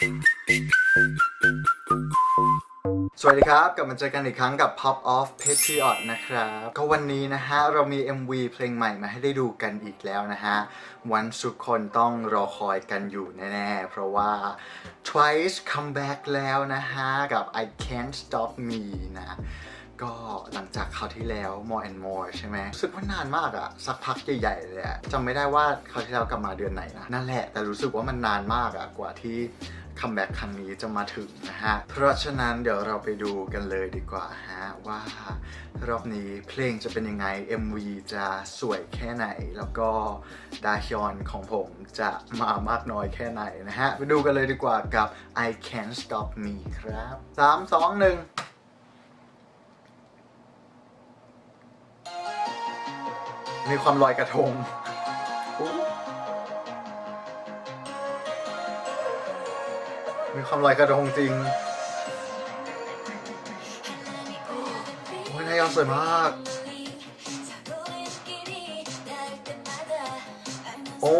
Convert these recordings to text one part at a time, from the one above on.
สวัสดีครับ กลับมาเจอกันอีกครั้งกับ Pop Off Patriot นะครับ ก็วันนี้นะฮะ เรามี MV เพลงใหม่มาให้ได้ดูกันอีกแล้วนะฮะ วันทุกคนต้องรอคอยกันอยู่แน่ๆ เพราะว่า Twice come back แล้วนะฮะ กับ I Can't Stop Me นะก็หลังจากคราวที่แล้ว more and more ใช่ไหมรู้สึกว่านานมากอะสักพักใหญ่ๆเลยจำไม่ได้ว่าคราวที่แล้วกลับมาเดือนไหนนะ นั่นแหละ แต่รู้สึกว่ามันนานมากอะกว่าที่ คัมแบ็กครั้งนี้จะมาถึงนะฮะ เพราะฉะนั้นเดี๋ยวเราไปดูกันเลยดีกว่าฮะ ว่ารอบนี้เพลงจะเป็นยังไง MV จะสวยแค่ไหน แล้วก็ดาฮยอนของผมจะมามากน้อยแค่ไหนนะฮะ ไปดูกันเลยดีกว่ากับ I Can't Stop Me ครับสามสองหนึ่งมีความลอยกระทง มีความลอยกระทงจริง โอ้ยนายอนสวยมาก โอ้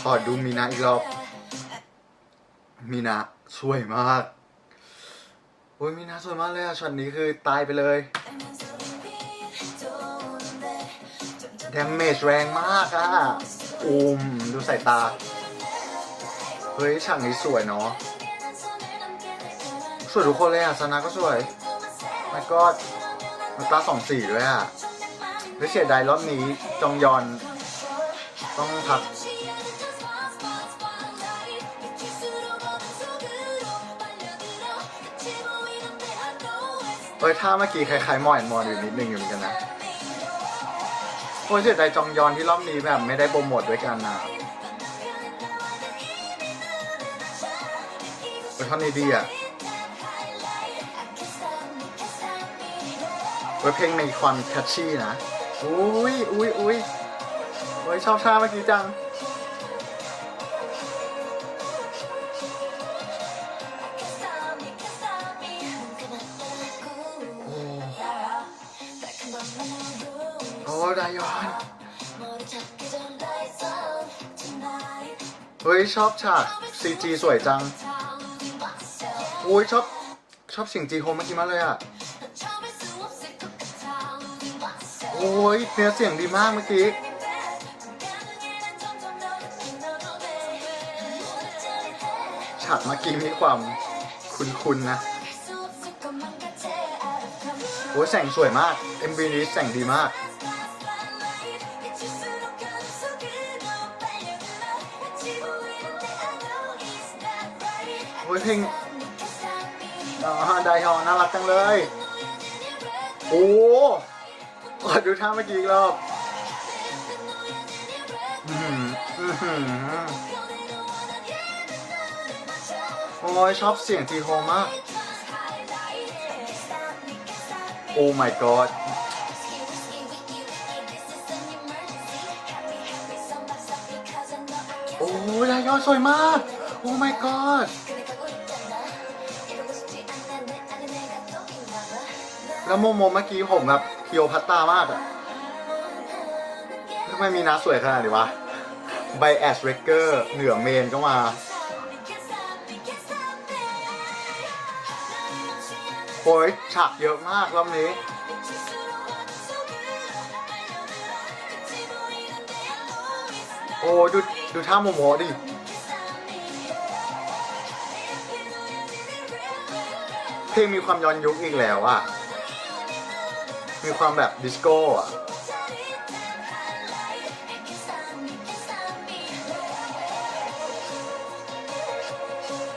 ขอดูมีนาอีกรอบ มีนาสวยมาก โอ้ยมีนาสวยมากเลยอะช็อตนี้คือตายไปเลยดมเมจแรงมากอะอูมดูสายตา เฮ้ยฉากนี้สวยเนาะสวยทุกคนเลยอะซานาก็สวยแล้วก็มันตาสองสีด้วยอะเฮ้ยเสียดายรอบนี้จองยอน ต้องพักเฮ้ยถ้าเมื่อกี้คล้ายๆมอแอนมอนอยู่นิดนึงอยู่เหมือนกันนะโอ้ยเสียดายจองยอนที่รอบนี้แบบไม่ได้โปรโมทด้วยกันนะ เออท่อนนี้ดีอะเว้ยเพลงมีความแคชชี่นะ อุ้ยอุ้ยอุ้ยโอ้ยชอบท่าเมื่อกี้จัง โอ้โอ้ดายอนเฮ้ยชอบฉาก CG สวยจัง โอ้ยชอบชอบเสียงจีโฮมเมื่อกี้มากเลยอะ โอ้ยเนื้อเสียงดีมากเมื่อกี้ ฉากเมื่อกี้มีความคุ้นๆนะ โอ้ยแสงสวยมาก MV นี้แสงดีมากโอ้ยเพลง อ๋อไดฮอนน่ารักจังเลย โอ้ขอดูท่าเมื่อกี้อีกรอบอื้อหืออื้อหือโอ้ยชอบเสียงจีโฮมาก โอ้ my god โอ้ยไดฮอนสวยมาก โอ้ my god แล้วโมโมเมื่อกี้ผมแบบเคียวพัตตามากอะทำไมมีน้าสวยขนาดนี้วะไบแอสเรกเกอร์เหนือเมนก็มา โอ้ยฉากเยอะมากรอบนี้ โอ้ดูดูท่าโมโมดิเพลงมีความย้อนยุคอีกแล้วอะ มีความแบบดิสโก้อะ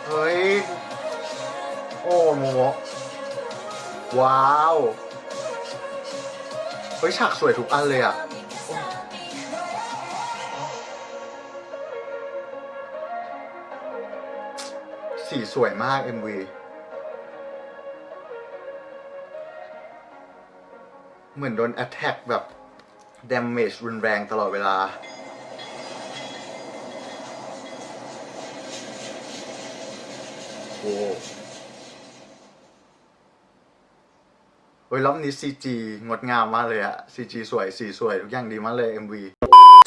เฮ้ย โอ้โมโมว้าว เฮ้ย ฉากสวยทุกอันเลยอะสีสวยมาก MV เหมือนโดน attack แบบ damage รุนแรงตลอดเวลา โอ้เฮ้ยรอบนี้ CG งดงามมากเลยอะ CG สวย สีสวย ทุกอย่างดีมากเลย MV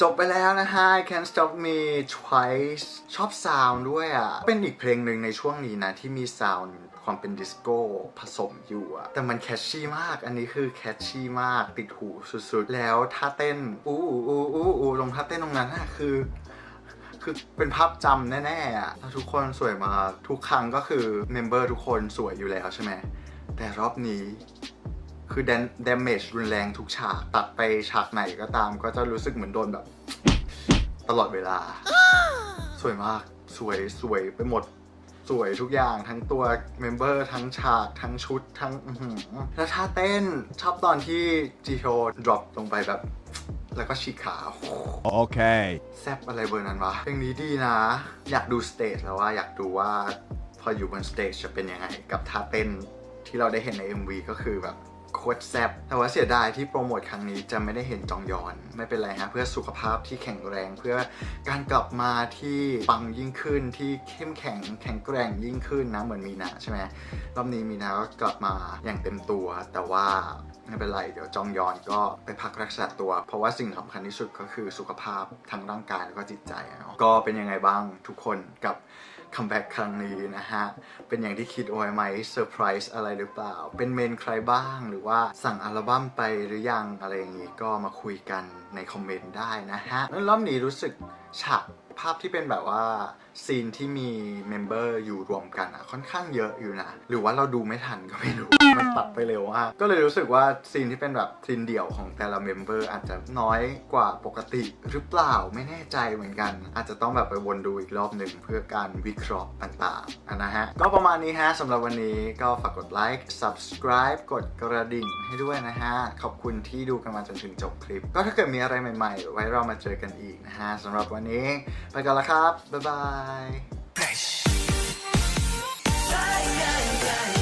จบไปแล้วนะฮะ Can't Stop Me Twice ชอบซาวด์ด้วยอะเป็นอีกเพลงหนึ่งในช่วงนี้นะ ที่มีซาวด์ ความเป็นดิสโก้ผสมอยู่อะแต่มันแคชชี่มาก อันนี้คือแคชชี่มากติดหูสุดๆ แล้วท่าเต้น อู้อู้อู้อู้ตรงท่าเต้นตรงนั้นอะคือคือเป็นภาพจำแน่ๆอะทุกคนสวยมาทุกครั้งก็คือเมมเบอร์ทุกคนสวยอยู่แล้วใช่ไหม แต่รอบนี้คือด a เมจรุนแรงทุกฉาก ตัดไปฉากไหนก็ตาม ก็จะรู้สึกเหมือนโดนแบบ ตลอดเวลา สวยมาก สวยสวยไปหมด สวยทุกอย่างทั้งตัวเมมเบอร์ทั้งฉาก ทั้งชุด ทั้งอื้อหือแล้วท่าเต้นชอบตอนที่จีโ o ดรอปลงไปแบบ แล้วก็ฉีกขา Okay. แซบอะไรเบอร์นั้นวะเพลงนี้ดีนะ อยากดูสเตจแล้วว่าอยากดูว่าพออยู่บนสเตจจะเป็นยังไง กับท่าเต้นที่เราได้เห็นใน MV ก็คือแบบ โคตรแซ่บแต่ว่าเสียดายที่โปรโมทครั้งนี้จะไม่ได้เห็นจองยอน ไม่เป็นไรฮะเพื่อสุขภาพที่แข็งแรงเพื่อการกลับมาที่ปังยิ่งขึ้นที่เข้มแข็งแข็งแกร่งยิ่งขึ้นนะเหมือนมีนาใช่ไหมรอบนี้มีนาก็กลับมาอย่างเต็มตัว แต่ว่า ไม่เป็นไร เดี๋ยวจองยอนก็ไปพักรักษาตัว เพราะว่าสิ่งสำคัญที่สุดก็คือสุขภาพทั้งร่างกายแล้วก็จิตใจเนาะก็เป็นยังไงบ้างทุกคนกับคัมแบ็กครั้งนี้นะฮะ เป็นอย่างที่คิดเอาไว้ไหมเซอร์ไพรส์อะไรหรือเปล่า เป็นเมนใครบ้าง หรือว่าสั่งอัลบั้มไปหรือยังอะไรอย่างนี้ ก็มาคุยกันในคอมเมนต์ได้นะฮะแล้วรอบนี้รู้สึกฉากภาพที่เป็นแบบว่าซีนที่มีเมมเบอร์อยู่รวมกันอะค่อนข้างเยอะอยู่นะ หรือว่าเราดูไม่ทันก็ไม่รู้ันตัดไปเร็วมากก็เลยรู้สึกว่าซีนที่เป็นแบบซีนเดี่ยวของแต่ละเมมเบอร์อาจจะน้อยกว่าปกติหรือเปล่าไม่แน่ใจเหมือนกัน อาจจะต้องแบบไปวนดูอีกรอบหนึ่งเพื่อการวิเคราะห์ต่างๆนะฮะก็ประมาณนี้ฮะสำหรับวันนี้ก็ฝากกดไลค์ subscribe กดกระดิ่งให้ด้วยนะฮะ ขอบคุณที่ดูกันมาจนถึงจบคลิป ก็ถ้าเกิดมีอะไรใหม่ๆ ไว้เรามาเจอกันอีกนะฮะสำหรับวันนี้ ไปกันแล้วครับ บ๊ายบาย